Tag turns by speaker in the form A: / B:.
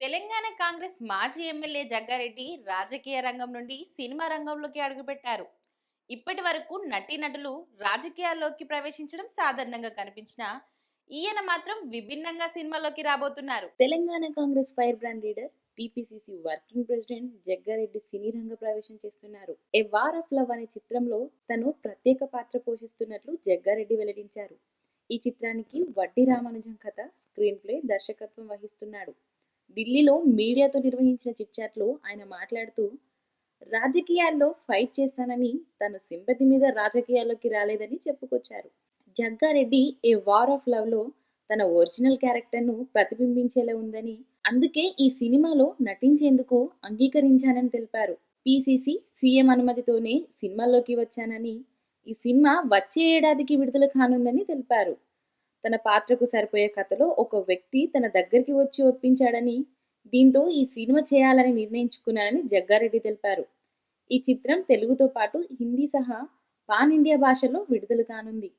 A: తెలంగాణ కాంగ్రెస్ మాజీ ఎమ్మెల్యే జగ్గారెడ్డి రాజకీయ రంగం నుండి సినిమా రంగంలోకి అడుగుపెట్టారు. ఇప్పటి వరకు నటీనటులు రాజకీయాల్లోకి ప్రవేశించడం సాధారణంగా కనిపించిన ఈయన మాత్రం విభిన్నంగా సినిమాలోకి రాబోతున్నారు. Telangana Congress fire brand leader TPCC working president Jaggareddy సినీ రంగ ప్రవేశం చేస్తున్నారు. ఏ వార్ ఆఫ్ లవ్ అనే చిత్రంలో తను ప్రత్యేక పాత్ర పోషిస్తున్నట్లు జగ్గారెడ్డి వెల్లడించారు. ఈ చిత్రానికి వడ్డీ రామానుజం కథ స్క్రీన్ ప్లే దర్శకత్వం వహిస్తున్నాడు. ఢిల్లీలో మీడియాతో నిర్వహించిన చిట్చాట్లో ఆయన మాట్లాడుతూ రాజకీయాల్లో ఫైట్ చేస్తానని తను సింపతి మీద రాజకీయాల్లోకి రాలేదని చెప్పుకొచ్చారు. జగ్గారెడ్డి ఏ వార్ ఆఫ్ లవ్లో తన ఒరిజినల్ క్యారెక్టర్ను ప్రతిబింబించేలా ఉందని అందుకే ఈ సినిమాలో నటించేందుకు అంగీకరించానని తెలిపారు. పిసిసి సీఎం అనుమతితోనే సినిమాల్లోకి వచ్చానని ఈ సినిమా వచ్చే ఏడాదికి విడుదల కానుందని తెలిపారు. తన పాత్రకు సరిపోయే కథలో ఒక వ్యక్తి తన దగ్గరికి వచ్చి ఒప్పించాడని దీంతో ఈ సినిమా చేయాలని నిర్ణయించుకున్నానని జగ్గారెడ్డి తెలిపారు. ఈ చిత్రం తెలుగుతో పాటు హిందీ సహా పాన్ ఇండియా భాషలో విడుదల కానుంది.